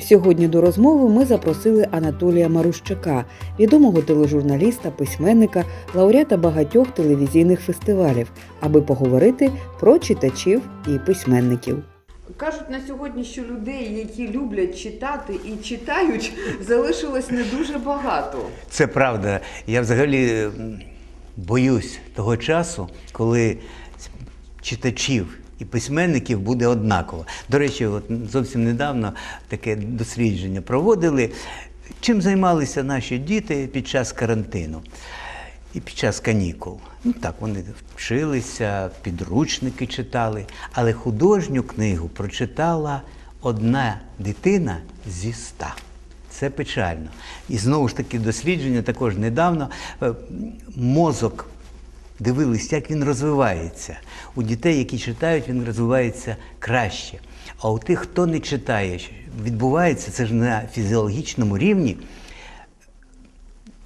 Сьогодні до розмови ми запросили Анатолія Марущака, відомого тележурналіста, письменника, лауреата багатьох телевізійних фестивалів, аби поговорити про читачів і письменників. Кажуть на сьогодні, що людей, які люблять читати і читають, залишилось не дуже багато. Це правда. Я взагалі боюсь того часу, коли читачів і письменників буде однаково. До речі, от зовсім недавно таке дослідження проводили. Чим займалися наші діти під час карантину і під час канікул? Ну так, вони вчилися, підручники читали, але художню книгу прочитала одна дитина зі ста. Це печально. І знову ж таки дослідження також недавно. Е, Мозок дивились, як він розвивається. У дітей, які читають, він розвивається краще. А у тих, хто не читає, відбувається це ж на фізіологічному рівні.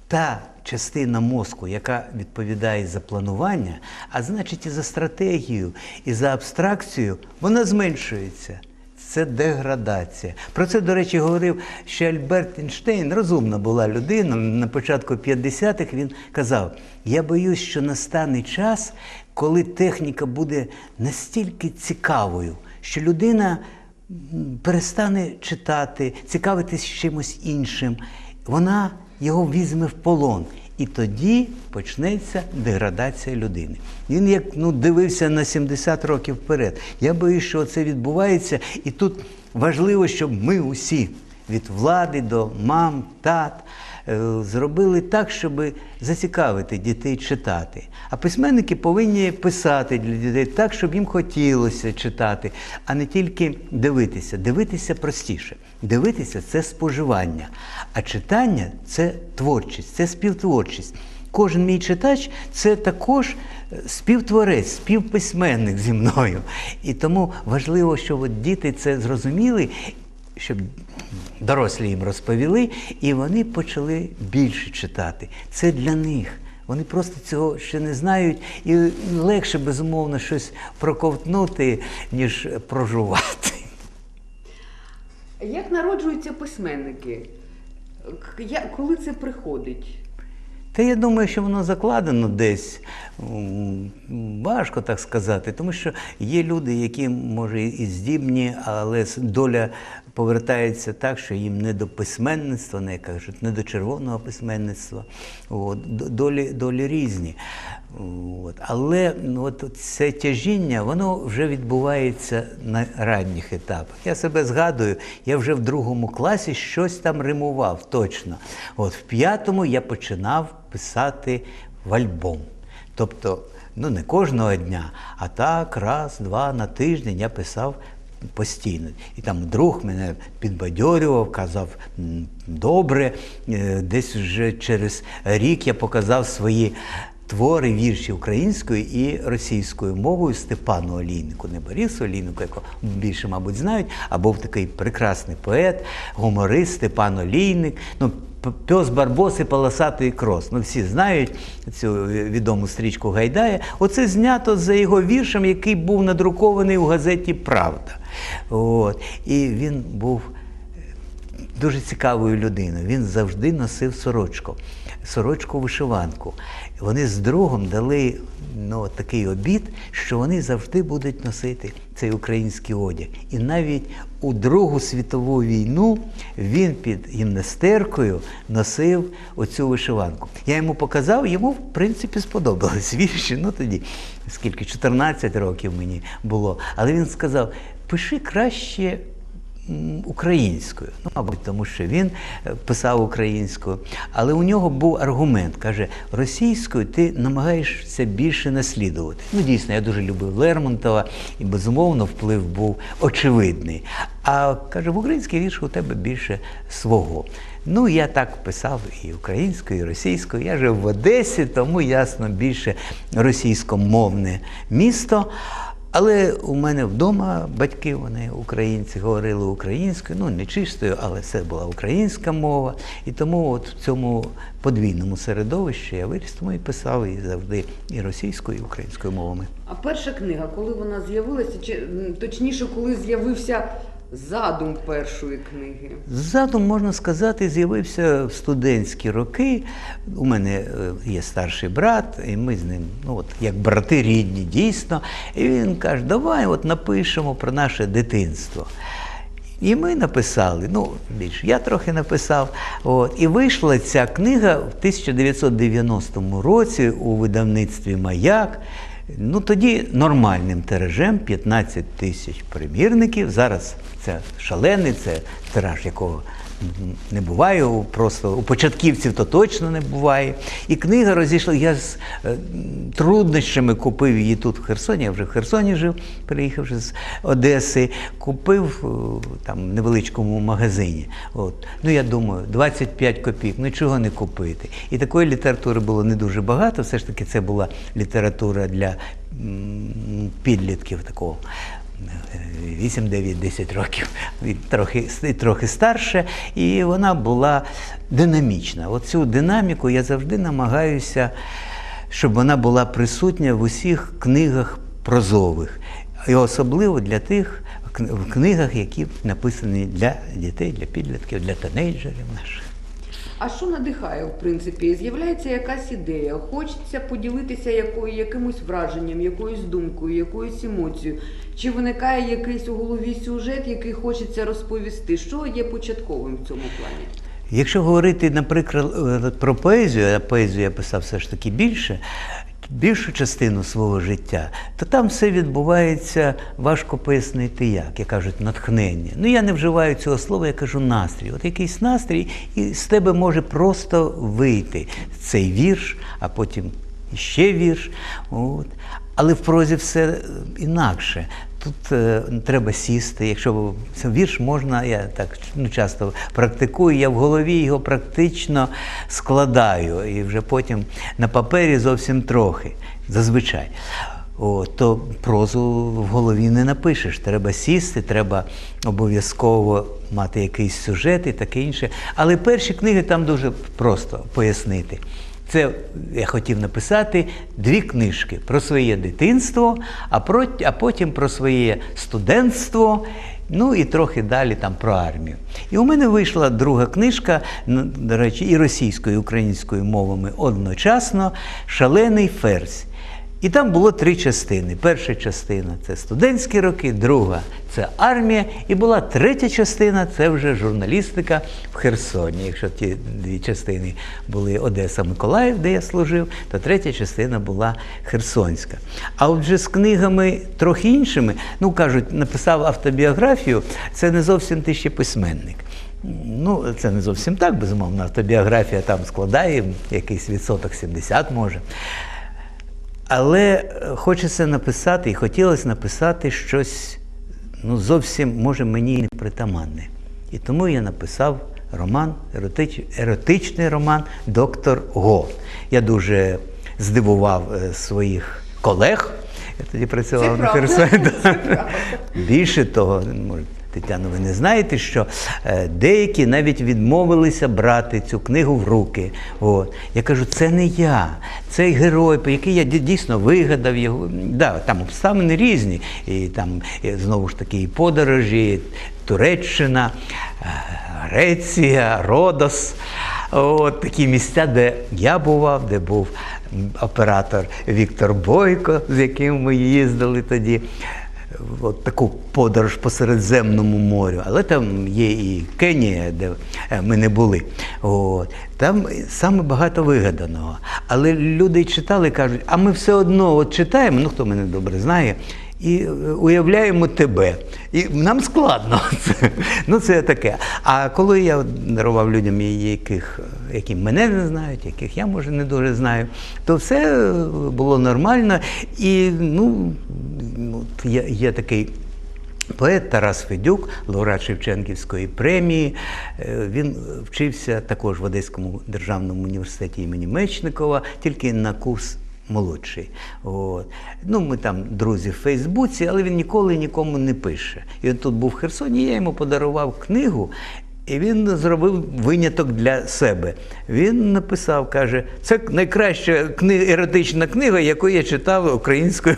Та частина мозку, яка відповідає за планування, а значить і за стратегію, і за абстракцію, вона зменшується. Це деградація. Про це, до речі, говорив ще Альберт Ейнштейн. Розумна була людина. На початку 50-х він казав: я боюсь, що настане час, коли техніка буде настільки цікавою, що людина перестане читати, цікавитись чимось іншим. Вона його візьме в полон. І тоді почнеться деградація людини. Він як ну, дивився на 70 років вперед. Я боюсь, що це відбувається, і тут важливо, щоб ми усі від влади до мам, тат е, зробили так, щоб зацікавити дітей читати. А письменники повинні писати для дітей так, щоб їм хотілося читати, а не тільки дивитися. Дивитися простіше. Дивитися це споживання. А читання це творчість, це співтворчість. Кожен мій читач це також е, співтворець, співписьменник зі мною. І тому важливо, щоб діти це зрозуміли, щоб дорослі їм розповіли, і вони почали більше читати. Це для них. Вони просто цього ще не знають, і легше, безумовно, щось проковтнути, ніж прожувати. Як народжуються письменники? Коли це приходить? Та я думаю, що воно закладено десь. Важко так сказати, тому що є люди, які, може, і здібні, але доля повертається так, що їм не до письменництва, не кажуть, не до червоного письменництва. От, долі, долі різні. От. Але ну, от це тяжіння, воно вже відбувається на ранніх етапах. Я себе згадую, я вже в другому класі щось там римував точно. От в п'ятому я починав писати в альбом. Тобто, ну не кожного дня, а так, раз, два на тиждень я писав постійно. І там друг мене підбадьорював, казав добре. Е, Десь вже через рік я показав свої твори, вірші українською і російською мовою Степану Олійнику, не Борису Олійнику, якого більше, мабуть, знають, а був такий прекрасний поет, гуморист Степан Олійник. Ну, П- Пес Барбос і полосатий крос. Ну, всі знають цю відому стрічку Гайдая. Оце знято за його віршем, який був надрукований у газеті Правда. От. І він був дуже цікавою людиною. Він завжди носив сорочку, сорочку вишиванку. Вони з другом дали ну, такий обід, що вони завжди будуть носити цей український одяг. І навіть у Другу світову війну він під гімнастеркою носив оцю вишиванку. Я йому показав, йому в принципі сподобались вірші. Ну тоді скільки 14 років мені було. Але він сказав: пиши краще українською. Ну, мабуть, тому що він е, писав українською. Але у нього був аргумент. Каже, російською ти намагаєшся більше наслідувати. Ну, дійсно, я дуже любив Лермонтова, і безумовно вплив був очевидний. А каже, в українській вірш у тебе більше свого. Ну, я так писав і українською, і російською. Я жив в Одесі, тому ясно більше російськомовне місто. Але у мене вдома батьки, вони українці, говорили українською, ну не чистою, але це була українська мова. І тому от в цьому подвійному середовищі я виріс, тому і писав і завжди і російською, і українською мовами. А перша книга, коли вона з'явилася, чи точніше, коли з'явився задум першої книги? Задум, можна сказати, з'явився в студентські роки. У мене е, є старший брат, і ми з ним, ну от як брати рідні, дійсно. І він каже, давай от напишемо про наше дитинство. І ми написали, ну, більше я трохи написав. От, і вийшла ця книга в 1990 році у видавництві Маяк. Ну тоді нормальним тиражем 15 тисяч примірників. Зараз це шалений, це тираж, якого не буває. Просто у початківців то точно не буває. І книга розійшла. Я з е, труднощами купив її тут в Херсоні. Я вже в Херсоні жив, приїхавши з Одеси. Купив е, там в невеличкому магазині. От. Ну я думаю, 25 копійок, ну чого не купити. І такої літератури було не дуже багато. Все ж таки, це була література для підлітків такого. 8, 9, 10 років, і трохи, трохи старше, і вона була динамічна. Оцю динаміку я завжди намагаюся, щоб вона була присутня в усіх книгах прозових, і особливо для тих в книгах, які написані для дітей, для підлітків, для тинейджерів наших. А що надихає, в принципі? З'являється якась ідея, хочеться поділитися якою, якимось враженням, якоюсь думкою, якоюсь емоцією. Чи виникає якийсь у голові сюжет, який хочеться розповісти? Що є початковим в цьому плані? Якщо говорити, наприклад, е, про поезію, а поезію я писав все ж таки більше, більшу частину свого життя, то там все відбувається важко пояснити як, як кажуть, натхнення. Ну я не вживаю цього слова, я кажу настрій. От якийсь настрій, і з тебе може просто вийти цей вірш, а потім ще вірш. От. Але в прозі все інакше. Тут е, треба сісти. Якщо це вірш можна, я так ну, часто практикую, я в голові його практично складаю, і вже потім на папері зовсім трохи, зазвичай. О, то прозу в голові не напишеш. Треба сісти, треба обов'язково мати якийсь сюжет і таке інше. Але перші книги там дуже просто пояснити. Це я хотів написати дві книжки про своє дитинство, а, про, а потім про своє студентство, ну і трохи далі там про армію. І у мене вийшла друга книжка, до речі, і російською, і українською мовами одночасно Шалений ферзь. І там було три частини. Перша частина це студентські роки, друга це армія, і була третя частина це вже журналістика в Херсоні. Якщо ті дві частини були Одеса Миколаїв, де я служив, то третя частина була Херсонська. А от вже з книгами трохи іншими, ну кажуть, написав автобіографію, це не зовсім ти ще письменник. Ну, це не зовсім так, безумовно. Автобіографія там складає якийсь відсоток 70 може. Але е, хочеться написати, і хотілося написати щось ну, зовсім, може, мені і не притаманне. І тому я написав роман, еротич, еротичний роман Доктор Го. Я дуже здивував е, своїх колег. Я тоді працював Це на. Херсоні. Більше того, може, Тетяно, ви не знаєте, що е, деякі навіть відмовилися брати цю книгу в руки. От. Я кажу, це не я, цей герой, який я дійсно вигадав його. Да, там обставини різні. І там знову ж таки і подорожі, і Туреччина, е, Греція, Родос. От такі місця, де я бував, де був оператор Віктор Бойко, з яким ми їздили тоді от таку подорож по Середземному морю, але там є і Кенія, де е, ми не були. От. Там саме багато вигаданого. Але люди читали кажуть, а ми все одно от читаємо, ну хто мене добре знає. І е, уявляємо тебе. І нам складно. Ну, це таке. А коли я дарував людям, яких, які мене не знають, яких я може не дуже знаю, то все е, було нормально. І ну, є, є такий. Поет Тарас Федюк, лауреат Шевченківської премії. Е, Він вчився також в Одеському державному університеті імені Мечникова, тільки на курс молодший. От. Ну, ми там друзі в Фейсбуці, але він ніколи нікому не пише. І от тут був в Херсоні, я йому подарував книгу. І він зробив виняток для себе. Він написав, каже, це найкраща книга, еротична книга, яку я читав українською,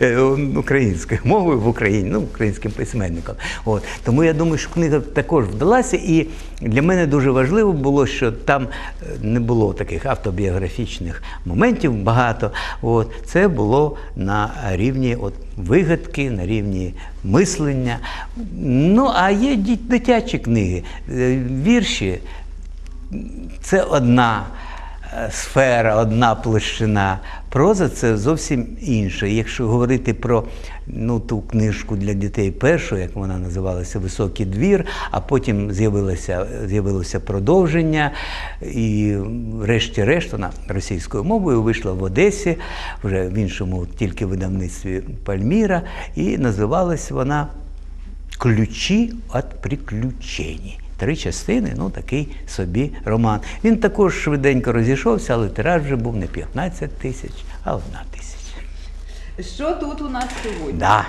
е, українською мовою в Україні, ну, українським письменником. От. Тому я думаю, що книга також вдалася. І для мене дуже важливо було, що там е, не було таких автобіографічних моментів багато. От. Це було на рівні от, вигадки, на рівні мислення. Ну, а є дитячі книги, е, вірші. Це одна сфера, одна площина. Проза це зовсім інше. Якщо говорити про ну, ту книжку для дітей першу, як вона називалася Високий двір, а потім з'явилося, з'явилося продовження, і врешті-решт вона російською мовою вийшла в Одесі, вже в іншому тільки видавництві Пальміра, і називалась вона Ключі від приключень. Три частини, ну такий собі роман. Він також швиденько розійшовся, але тираж вже був не 15 тисяч, а одна тисяча. Що тут у нас сьогодні? Да.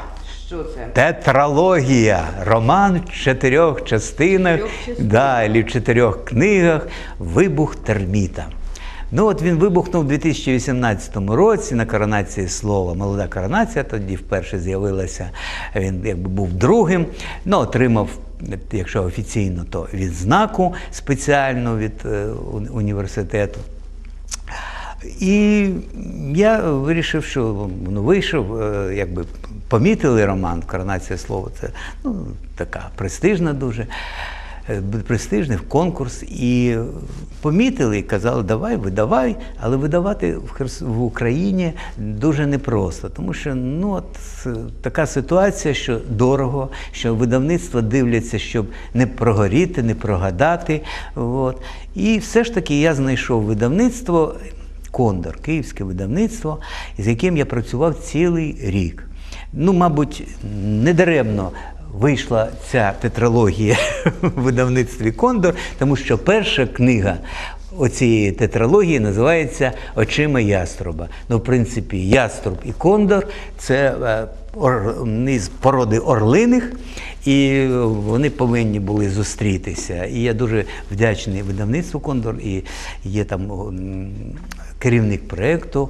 Що це? Тетралогія. Роман в чотирьох частинах, да, або в чотирьох книгах Вибух терміта. Ну от він вибухнув у 2018 році на коронації слова. Молода коронація тоді вперше з'явилася. Він якби був другим. Ну, отримав, якщо офіційно, то відзнаку спеціальну від е, університету. І я вирішив, що ну, вийшов, е, якби помітили роман Коронація слова. Це ну, така престижна дуже. Е, Престижний конкурс, і помітили і казали, давай, видавай, але видавати в, Україні дуже непросто, тому що ну, от, е, така ситуація, що дорого, що видавництва дивляться, щоб не прогоріти, не прогадати. От. І все ж таки я знайшов видавництво, Кондор, київське видавництво, з яким я працював цілий рік. Ну, мабуть, недаремно вийшла ця тетралогія в видавництві Кондор, тому що перша книга оцієї тетралогії називається Очима яструба. Ну, в принципі, яструб і кондор це е, із породи орлиних, і вони повинні були зустрітися. І я дуже вдячний видавництву Кондор, і є там керівник проєкту.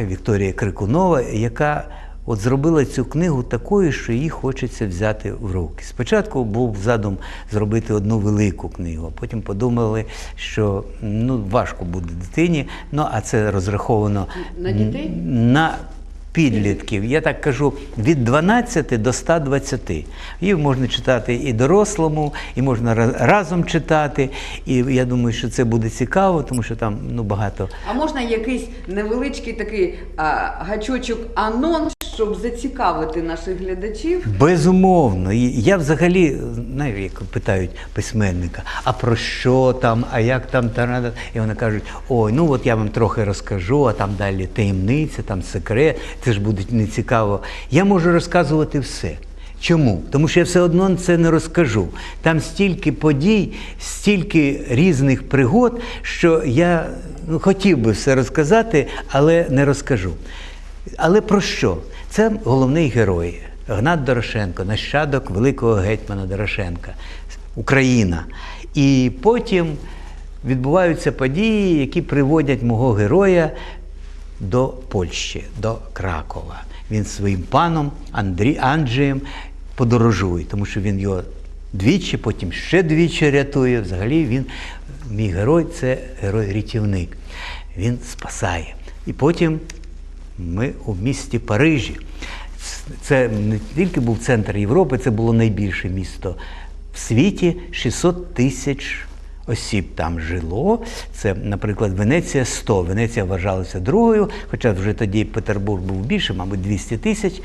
Вікторія Крикунова, яка от зробила цю книгу такою, що її хочеться взяти в руки. Спочатку був задум зробити одну велику книгу, а потім подумали, що ну, важко буде дитині, ну а це розраховано На дітей? на підлітків. Я так кажу, від 12 до 120. Її можна читати і дорослому, і можна разом читати. І я думаю, що це буде цікаво, тому що там ну, багато А можна якийсь невеличкий такий а, гачочок анонс, щоб зацікавити наших глядачів? Безумовно. Я взагалі, знаєш, як питають письменника, а про що там, а як там та І вони кажуть, ой, ну от я вам трохи розкажу, а там далі таємниця, там секрет, це ж буде нецікаво. Я можу розказувати все. Чому? Тому що я все одно це не розкажу. Там стільки подій, стільки різних пригод, що я ну, хотів би все розказати, але не розкажу. Але про що? Це головний герой Гнат Дорошенко, нащадок великого гетьмана Дорошенка, Україна. І потім відбуваються події, які приводять мого героя до Польщі, до Кракова. Він своїм паном Андрі, Анджеєм подорожує, тому що він його двічі, потім ще двічі рятує. Взагалі він, мій герой, це герой-рятівник. Він спасає. І потім ми у місті Парижі. Це не тільки був центр Європи, це було найбільше місто в світі. 600 тисяч осіб там жило. Це, наприклад, Венеція 100. Венеція вважалася другою, хоча вже тоді Петербург був більше, мабуть, 200 тисяч.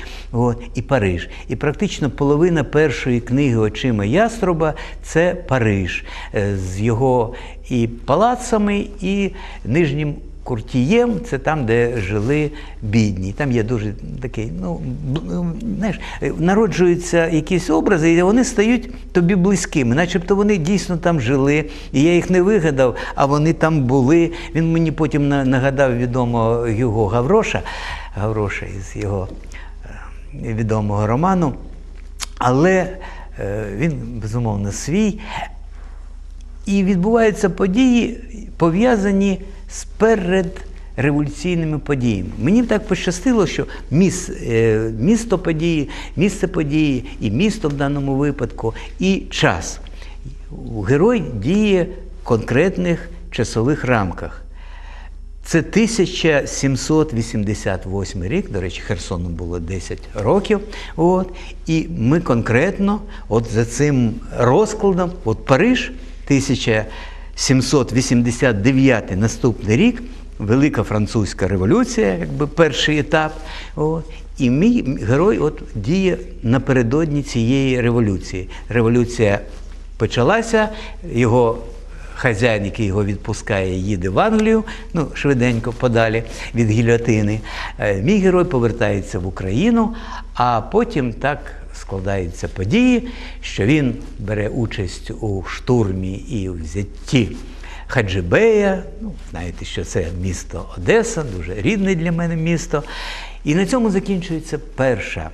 І Париж. І практично половина першої книги Очима Яструба це Париж е, з його і палацами, і нижнім Куртієм це там, де жили бідні. Там є дуже такий, ну ну, знаєш, е, народжуються якісь образи, і вони стають тобі близькими, начебто вони дійсно там жили. І я їх не вигадав, а вони там були. Він мені потім нагадав відомого його Гавроша, Гавроша із його е, відомого роману. Але е, він безумовно свій. І відбуваються події, пов'язані з передреволюційними подіями. Мені так пощастило, що міс, е, місто події, місце події, і місто в даному випадку, і час. Герой діє в конкретних часових рамках. Це 1788 рік, до речі, Херсону було 10 років. От, і ми конкретно, от за цим розкладом, от Париж, 1789 наступний рік, Велика Французька революція, якби перший етап. От, і мій герой от діє напередодні цієї революції. Революція почалася, його хазяїн, який його відпускає, їде в Англію, ну, швиденько подалі від гільотини. Е, Мій герой повертається в Україну, а потім так складаються події, що він бере участь у штурмі і у взятті Хаджибея. Ну, знаєте, що це місто Одеса, дуже рідне для мене місто. І на цьому закінчується перша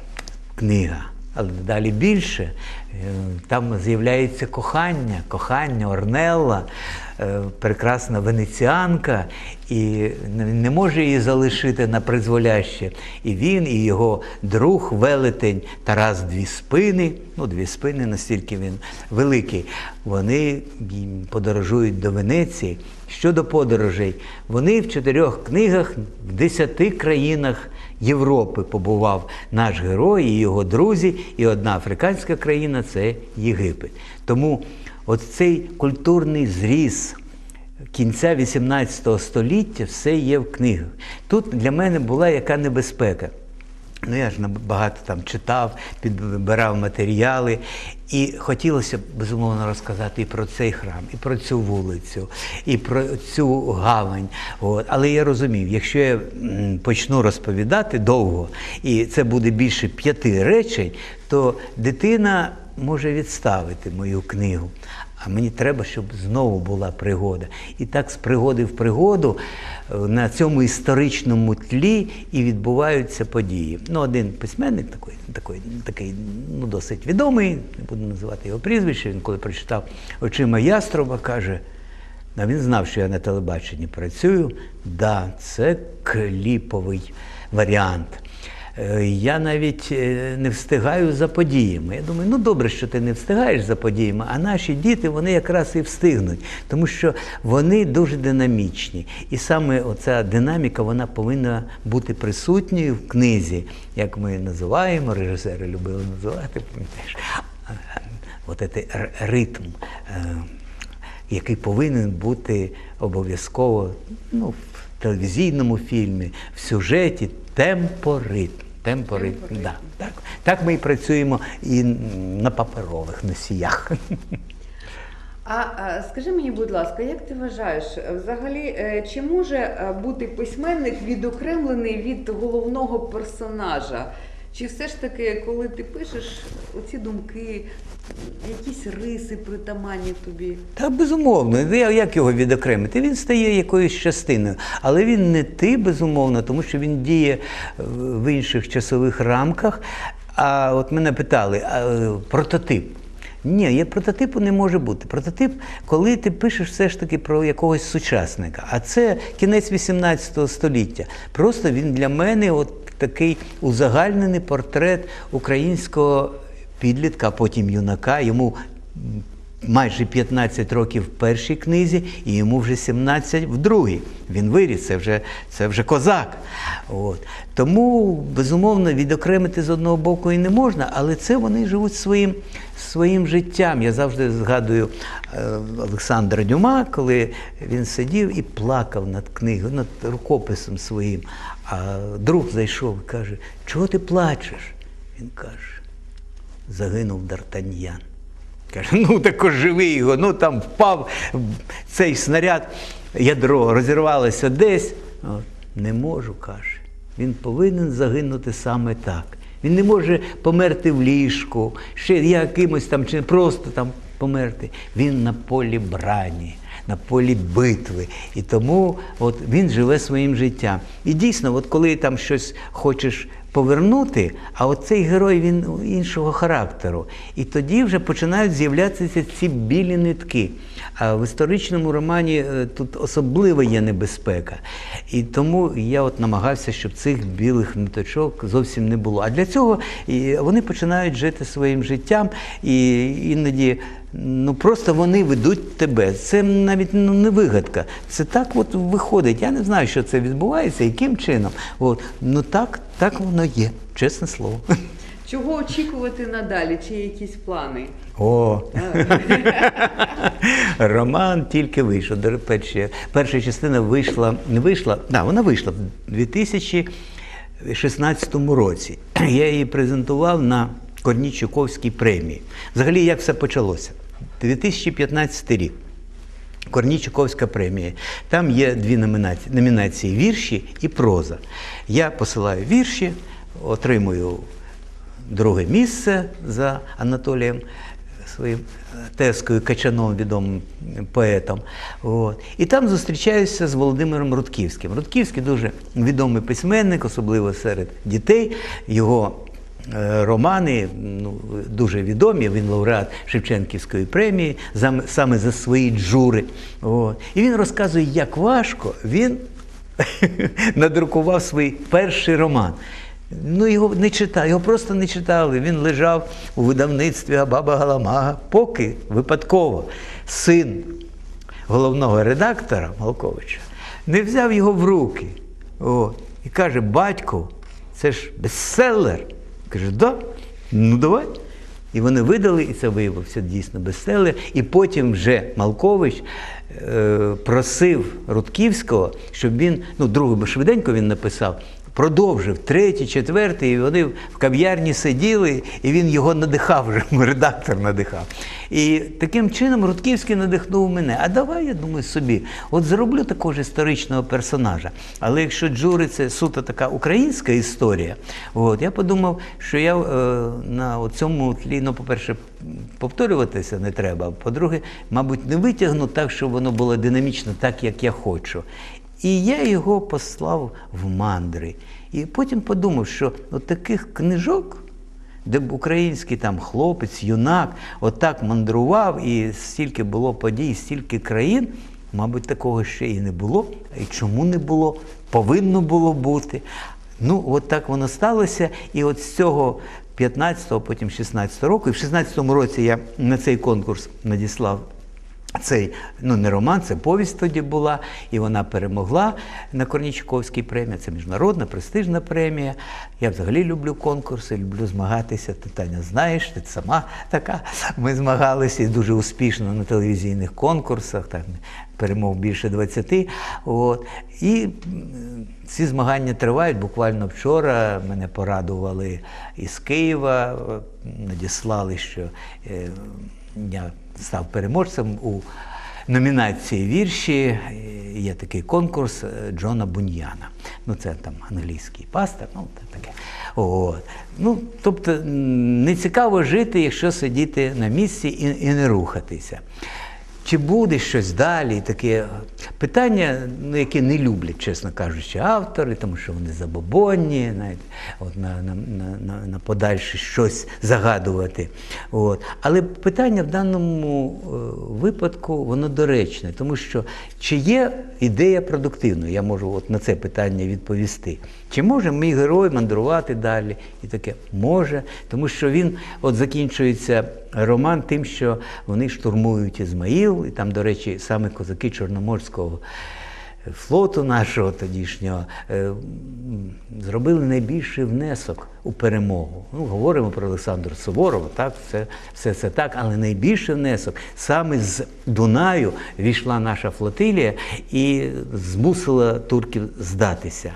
книга. Але далі більше. Е, Там з'являється кохання, кохання Орнелла, е, прекрасна венеціанка, і не- може її залишити на призволяще. І він, і його друг, велетень Тарас Дві спини, ну, дві спини, настільки він великий, вони подорожують до Венеції. Щодо подорожей, вони в чотирьох книгах в десяти країнах Європи побував наш герой і його друзі, і одна африканська країна це Єгипет. Тому от цей культурний зріз кінця 18 століття все є в книгах. Тут для мене була яка небезпека. Ну, я ж багато там читав, підбирав матеріали, і хотілося безумовно розказати і про цей храм, і про цю вулицю, і про цю гавань. От. Але я розумів, якщо я почну розповідати довго, і це буде більше п'яти речень, то дитина може відставити мою книгу. А мені треба, щоб знову була пригода. І так з пригоди в пригоду е, на цьому історичному тлі і відбуваються події. Ну, один письменник такий, такий, такий ну, досить відомий, не буду називати його прізвище, він коли прочитав очима яструба, каже. А він знав, що я на телебаченні працюю. Да, це кліповий варіант. Е, Я навіть е, не встигаю за подіями. Я думаю, ну добре, що ти не встигаєш за подіями, а наші діти вони якраз і встигнуть, тому що вони дуже динамічні. І саме оця динаміка вона повинна бути присутньою в книзі, як ми називаємо, режисери любили називати, пам'ятаєш, от цей ритм. е, який повинен бути обов'язково ну, в телевізійному фільмі, в сюжеті темпоритм. Темпоритм, Темпори. Да, так. так ми і працюємо і на паперових носіях. А, а скажи мені, будь ласка, як ти вважаєш, взагалі, е, чи може е, бути письменник відокремлений від головного персонажа? Чи все ж таки, коли ти пишеш оці думки, якісь риси притаманні тобі? Та безумовно, як його відокремити? Він стає якоюсь частиною, але він не ти, безумовно, тому що він діє в інших часових рамках. А от мене питали, а, е, прототип. Ні, є прототипу не може бути. Прототип, коли ти пишеш все ж таки про якогось сучасника. А це кінець 18 століття. Просто він для мене от такий узагальнений портрет українського підлітка, потім юнака. Йому майже 15 років в першій книзі, і йому вже 17 в другій. Він виріс, це вже, це вже козак. От. Тому, безумовно, відокремити з одного боку і не можна, але це вони живуть своїм, своїм життям. Я завжди згадую е, Олександра Дюма, коли він сидів і плакав над книгою, над рукописом своїм. А друг зайшов і каже: Чого ти плачеш? Він каже, загинув Д'Артаньян. Каже, ну так оживи його, ну там впав цей снаряд, ядро розірвалося десь. Не можу, каже. Він повинен загинути саме так. Він не може померти в ліжку, ще якимось там, чи просто там померти. Він на полі брані, на полі битви. І тому от, він живе своїм життям. І дійсно, от коли там щось хочеш повернути, а от цей герой він іншого характеру. І тоді вже починають з'являтися ці білі нитки. А в історичному романі е, тут особлива є небезпека. І тому я от намагався, щоб цих білих ниточок зовсім не було. А для цього вони починають жити своїм життям, і іноді ну просто вони ведуть тебе. Це навіть ну, не вигадка. Це так от виходить. Я не знаю, що це відбувається, яким чином. От. Ну так, так воно є, чесне слово. Чого очікувати надалі? Чи є якісь плани? О, роман тільки вийшов. До речі, перша частина вийшла, не вийшла, да, вона вийшла в 2016 році. Я її презентував на Корнічуковській премії. Взагалі, як все почалося? 2015 рік. Корнічуковська премія. Там є дві номінації, номінації вірші і проза. Я посилаю вірші, отримую друге місце за Анатолієм своїм е, Тескою Качаном, відомим поетом. От. І там зустрічаюся з Володимиром Рудківським. Рудківський дуже відомий письменник, особливо серед дітей. Його романи ну, дуже відомі. Він лауреат Шевченківської премії саме за свої джури. От. І він розказує, як важко він надрукував свій перший роман. Ну, його не читали, його просто не читали. Він лежав у видавництві Абаба Галамага, поки випадково син головного редактора Малковича не взяв його в руки. О, і каже: батько, це ж бестселер. Каже, да, ну давай. І вони видали, і це виявився дійсно бестселер. І потім вже Малкович е, просив Рудківського, щоб він, ну, другу бо швиденько він написав, продовжив третій, четвертий, і вони в кав'ярні сиділи, і він його надихав вже, редактор надихав. І таким чином Рудківський надихнув мене. А давай, я думаю, собі, от зроблю такого історичного персонажа. Але якщо Джури це суто така українська історія, от, я подумав, що я е, на цьому тлі, ну, по-перше, повторюватися не треба, по-друге, мабуть, не витягну так, щоб воно було динамічно, так, як я хочу. І я його послав в мандри. І потім подумав, що от таких книжок, де б український там хлопець, юнак, отак мандрував, і стільки було подій, стільки країн, мабуть, такого ще і не було. І чому не було? Повинно було бути. Ну, от так воно сталося. І от з цього 15-го, потім 16-го року, і в 16-му році я на цей конкурс надіслав цей ну не роман, це повість тоді була, і вона перемогла на Корнічковській премії. Це міжнародна престижна премія. Я взагалі люблю конкурси, люблю змагатися. Ти Таня знаєш, ти сама така. Ми змагалися і дуже успішно на телевізійних конкурсах. Так перемог більше 20. От. І ці змагання тривають. Буквально вчора мене порадували із Києва, надіслали, що е, я став переможцем у номінації вірші. Є такий конкурс е, Джона Буньяна. Ну, це там англійський пастор, ну таке. От. Ну, тобто не цікаво жити, якщо сидіти на місці і, і не рухатися. Чи буде щось далі? Таке питання, ну, які не люблять, чесно кажучи, автори, тому що вони забобонні, навіть от на, на, на, на, подальше щось загадувати. От. Але питання в даному е, випадку воно доречне, тому що чи є ідея продуктивною? Я можу от на це питання відповісти. Чи може мій герой мандрувати далі? І таке може, тому що він от закінчується роман тим, що вони штурмують Ізмаїл, і там, до речі, саме козаки Чорноморського флоту нашого тодішнього е, зробили найбільший внесок у перемогу. Ну, говоримо про Олександра Суворова, так, все, все це так, але найбільший внесок саме з Дунаю війшла наша флотилія і змусила турків здатися.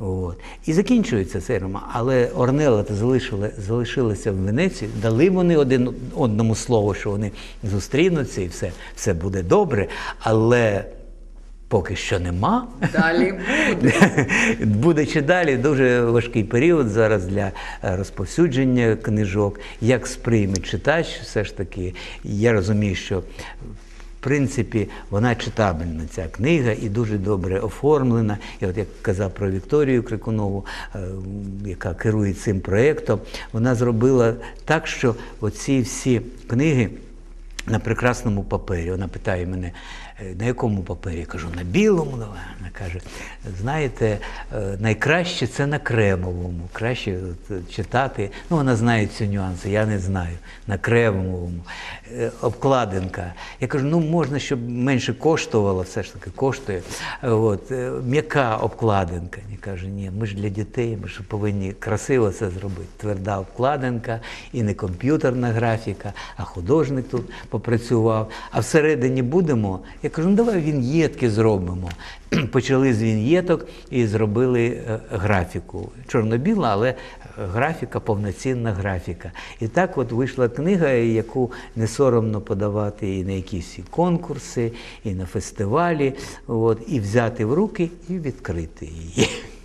От. І закінчується цей роман. Але Орнела залишили, залишилися в Венеції, дали вони один одному слово, що вони зустрінуться і все, все буде добре. Але поки що нема. Далі буде. Буде чи далі дуже важкий період зараз для е, розповсюдження книжок. Як сприйме читач, все ж таки, я розумію, що принципі, вона читабельна, ця книга, і дуже добре оформлена. І от як казав про Вікторію Крикунову, е, яка керує цим проєктом, вона зробила так, що оці всі книги на прекрасному папері. Вона питає мене, «Е, на якому папері? Я кажу, на білому. Вона каже, знаєте, е, найкраще це на кремовому. Краще е, читати. Ну, вона знає ці нюанси, я не знаю. На кремовому. Е, Обкладинка. Я кажу, ну можна, щоб менше коштувало, все ж таки коштує. Е, От, е, м'яка обкладинка. Я кажу, ні, ми ж для дітей, ми ж повинні красиво це зробити. Тверда обкладинка і не комп'ютерна графіка, а художник тут попрацював. А всередині будемо. Я кажу, ну давай він'єтки зробимо. Почали з він'єток і зробили е, графіку. Чорно-біла, але графіка, повноцінна графіка. І так от вийшла книга, яку не соромно подавати і на якісь конкурси, і на фестивалі, от, і взяти в руки і відкрити її.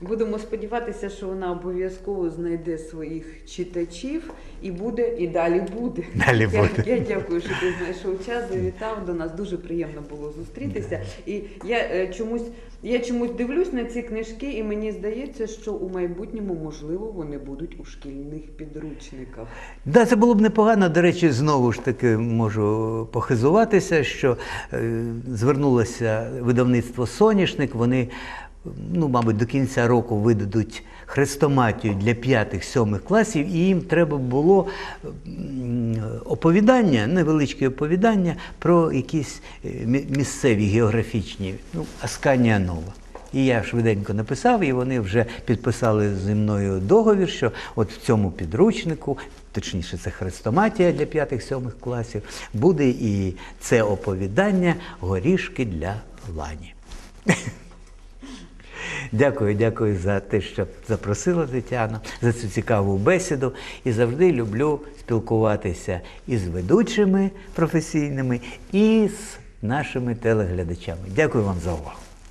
Будемо сподіватися, що вона обов'язково знайде своїх читачів і буде, і далі буде. Далі я, буде. Я дякую, що ти знайшов час, завітав до нас. Дуже приємно було зустрітися. І я е, чомусь, я чомусь дивлюсь на ці книжки, і мені здається, що у майбутньому, можливо, вони будуть у шкільних підручниках. Да, це було б непогано. До речі, знову ж таки можу похизуватися, що е, звернулося видавництво Соняшник. Вони, ну, мабуть, до кінця року видадуть хрестоматію для п'ятих-сьомих класів, і їм треба було оповідання, невеличке оповідання про якісь е, місцеві географічні, ну, Асканія Нова. І я швиденько написав, і вони вже підписали зі мною договір, що от в цьому підручнику, точніше, це хрестоматія для п'ятих-сьомих класів, буде і це оповідання горішки для лані. Дякую, дякую за те, що запросила Тетяна, за цю цікаву бесіду. І завжди люблю спілкуватися із ведучими професійними, і з нашими телеглядачами. Дякую вам за увагу.